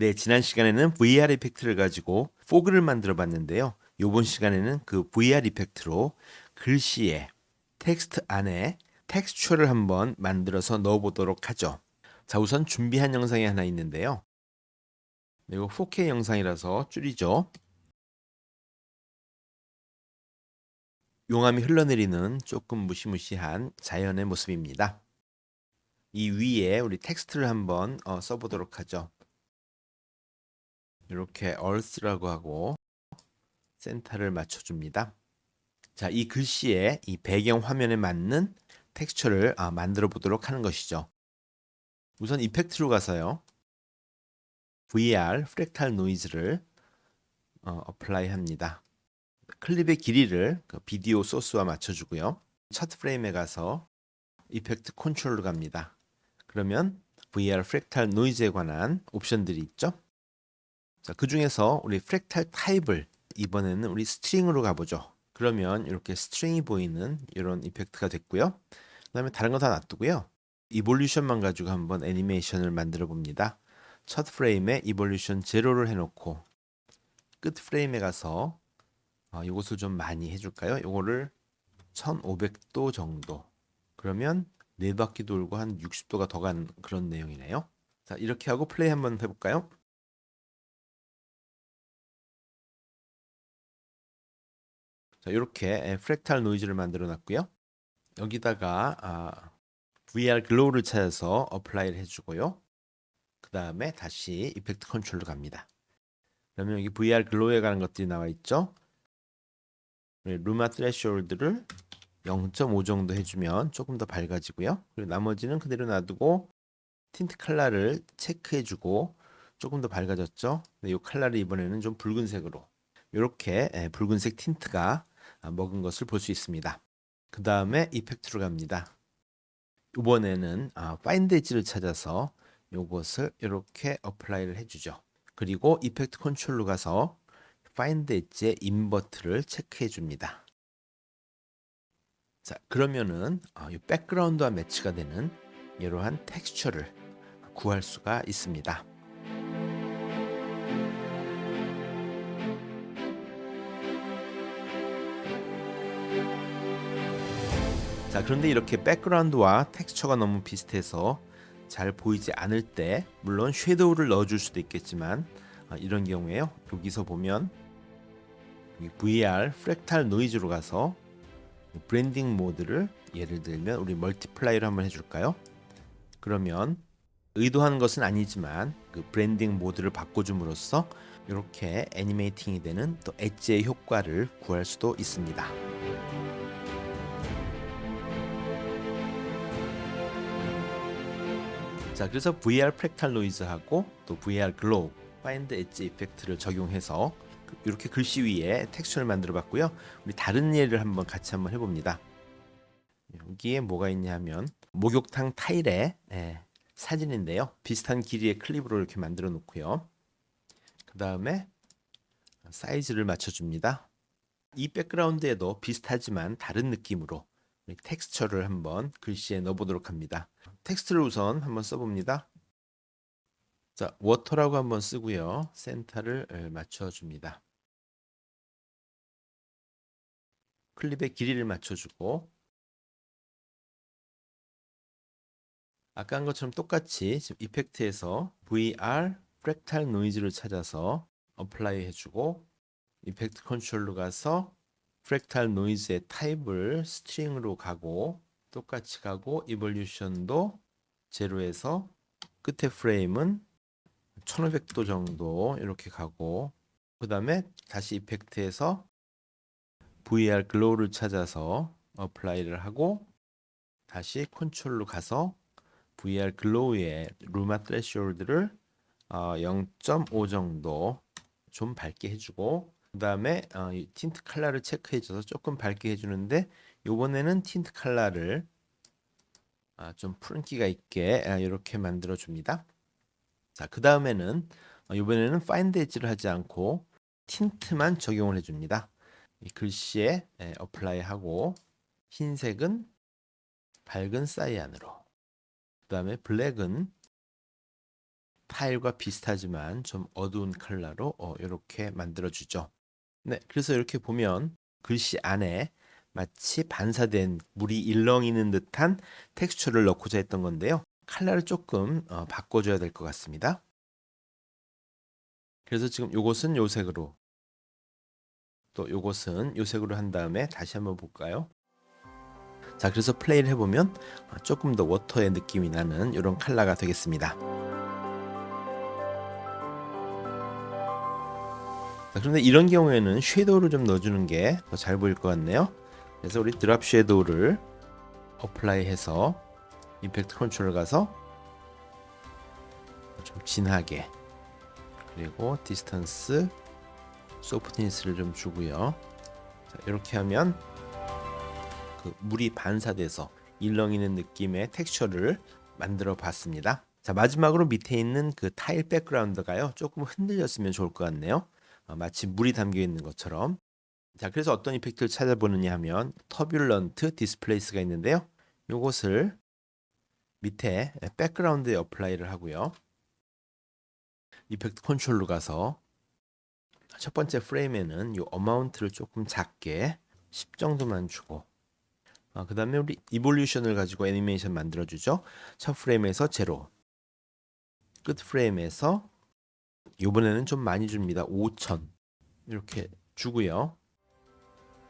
네, 지난 시간에는 VR 이펙트를 가지고 포그를 만들어 봤는데요. 이번 시간에는 그 VR 이펙트로 글씨에 텍스트 안에 텍스처를 한번 만들어서 넣어 보도록 하죠. 자, 우선 준비한 영상이 하나 있는데요. 네, 이거 4K 영상이라서 줄이죠. 용암이 흘러내리는 조금 무시무시한 자연의 모습입니다. 이 위에 우리 텍스트를 한번 어, 써보도록 하죠. 이렇게 earth라고 하고 센터를 맞춰줍니다. 자, 이 글씨에 이 배경 화면에 맞는 텍스처를 아, 만들어 보도록 하는 것이죠. 우선 이펙트로 가서요. VR 프랙탈 노이즈를 어, 어플라이 합니다. 클립의 길이를 그 비디오 소스와 맞춰주고요. 첫 프레임에 가서 이펙트 컨트롤로 갑니다. 그러면 VR 프랙탈 노이즈에 관한 옵션들이 있죠. 자, 그 중에서 우리 프랙탈 타입을 이번에는 우리 스트링으로 가보죠. 그러면 이렇게 스트링이 보이는 이런 이펙트가 됐고요. 그 다음에 다른 거 다 놔두고요. 이볼루션만 가지고 한번 애니메이션을 만들어 봅니다. 첫 프레임에 이볼루션 제로를 해놓고 끝 프레임에 가서 어, 이것을 좀 많이 해줄까요? 이거를 1500도 정도. 그러면 네 바퀴 돌고 한 60도가 더 간 그런 내용이네요. 자, 이렇게 하고 플레이 한번 해볼까요? 자, 이렇게 프랙탈 노이즈를 만들어 놨고요. 여기다가 아, VR 글로우를 찾아서 어플라이를 해주고요. 그 다음에 다시 이펙트 컨트롤로 갑니다. 그러면 여기 VR 글로우에 관한 것들이 나와 있죠. 루마 트레시홀드를 0.5 정도 해주면 조금 더 밝아지고요. 그리고 나머지는 그대로 놔두고 틴트 컬러를 체크해주고 조금 더 밝아졌죠. 근데 이 컬러를 이번에는 좀 붉은색으로 이렇게 붉은색 틴트가 먹은 것을 볼 수 있습니다. 그 다음에 이펙트로 갑니다. 이번에는 파인드 엣지를 찾아서 이것을 이렇게 어플라이를 해주죠. 그리고 이펙트 컨트롤로 가서 파인드 엣지의 인버트를 체크해 줍니다. 자, 그러면은 어, 이 백그라운드와 매치가 되는 이러한 텍스처를 구할 수가 있습니다. 자, 그런데 이렇게 백그라운드와 텍스처가 너무 비슷해서 잘 보이지 않을 때 물론 섀도우를 넣어줄 수도 있겠지만 어, 이런 경우에요. 여기서 보면 VR 프랙탈 노이즈로 가서 브랜딩 모드를 예를 들면 우리 멀티플라이로 한번 해줄까요? 그러면 의도한 것은 아니지만 그 브랜딩 모드를 바꿔줌으로써 이렇게 애니메이팅이 되는 또 엣지의 효과를 구할 수도 있습니다. 자, 그래서 VR 프랙탈 노이즈하고 또 VR 글로우, 파인드 엣지 이펙트를 적용해서 이렇게 글씨 위에 텍스처를 만들어 봤고요. 우리 다른 예를 한번 같이 한번 해봅니다. 여기에 뭐가 있냐면 목욕탕 타일의 예, 사진인데요. 비슷한 길이의 클립으로 이렇게 만들어 놓고요. 그 다음에 사이즈를 맞춰줍니다. 이 백그라운드에도 비슷하지만 다른 느낌으로 텍스처를 한번 글씨에 넣어보도록 합니다. 텍스트를 우선 한번 써봅니다. 자, 워터라고 한번 쓰고요. 센터를 맞춰줍니다. 클립의 길이를 맞춰주고 아까 한 것처럼 똑같이 지금 이펙트에서 VR 프랙탈 노이즈를 찾아서 어플라이 해주고 이펙트 컨트롤로 가서 프랙탈 노이즈의 타입을 스트링으로 가고 똑같이 가고 이볼루션도 제로에서 끝에 프레임은 1500도 정도 이렇게 가고 그 다음에 다시 이펙트에서 VR 글로우를 찾아서 어플라이를 하고 다시 컨트롤로 가서 VR 글로우의 루마 트레시홀드를 어, 0.5 정도 좀 밝게 해주고 그 다음에 어, 틴트 컬러를 체크해줘서 조금 밝게 해주는데 이번에는 틴트 컬러를 아, 좀 푸른기가 있게 아, 이렇게 만들어 줍니다. 자, 그 다음에는 어, 이번에는 파인드 엣지를 하지 않고 틴트만 적용을 해줍니다. 이 글씨에 예, 어플라이 하고 흰색은 밝은 사이안으로 그 다음에 블랙은 타일과 비슷하지만 좀 어두운 컬러로 어, 이렇게 만들어 주죠. 네, 그래서 이렇게 보면 글씨 안에 마치 반사된 물이 일렁이는 듯한 텍스처를 넣고자 했던 건데요. 컬러를 조금 어, 바꿔줘야 될 것 같습니다. 그래서 지금 요것은 요색으로 또 요것은 요색으로 한 다음에 다시 한번 볼까요? 자, 그래서 플레이를 해보면 어, 조금 더 워터의 느낌이 나는 이런 컬러가 되겠습니다. 자, 그런데 이런 경우에는 섀도우를 좀 넣어주는 게 더 잘 보일 것 같네요. 그래서 우리 드랍 섀도우를 어플라이 해서 임팩트 컨트롤 가서 좀 진하게 그리고 디스턴스 소프트니스를 좀 주고요. 자, 이렇게 하면 그 물이 반사돼서 일렁이는 느낌의 텍스처를 만들어 봤습니다. 자, 마지막으로 밑에 있는 그 타일 백그라운드가요. 조금 흔들렸으면 좋을 것 같네요. 어, 마치 물이 담겨 있는 것처럼. 자, 그래서 어떤 이펙트를 찾아보느냐 하면 터뷸런트 디스플레이스가 있는데요. 요것을 밑에 백그라운드에 어플라이를 하고요. 이펙트 컨트롤로 가서 첫 번째 프레임에는 이 어마운트를 조금 작게 10 정도만 주고 아, 그 다음에 우리 이볼루션을 가지고 애니메이션 만들어주죠. 첫 프레임에서 제로 끝 프레임에서 이번에는 좀 많이 줍니다. 5000 이렇게 주고요.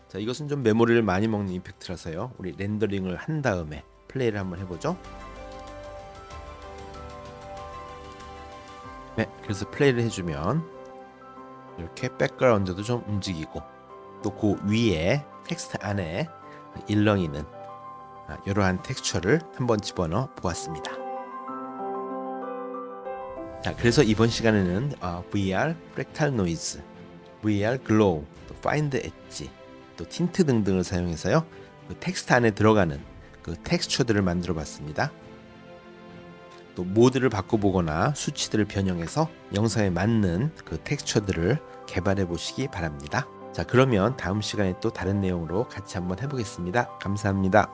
자 이것은 좀 메모리를 많이 먹는 이펙트라서요. 우리 렌더링을 한 다음에 플레이를 한번 해보죠. 네, 그래서 플레이를 해주면 이렇게 백그라운드도 좀 움직이고 또 그 위에 텍스트 안에 일렁이는 아, 이러한 텍스처를 한번 집어넣어 보았습니다. 자, 그래서 이번 시간에는 어, VR 프랙탈 노이즈, VR 글로우, 또 파인드 엣지, 또 틴트 등등을 사용해서요. 그 텍스트 안에 들어가는 그 텍스처들을 만들어 봤습니다. 또 모드를 바꿔보거나 수치들을 변형해서 영상에 맞는 그 텍스처들을 개발해 보시기 바랍니다. 자, 그러면 다음 시간에 또 다른 내용으로 같이 한번 해보겠습니다. 감사합니다.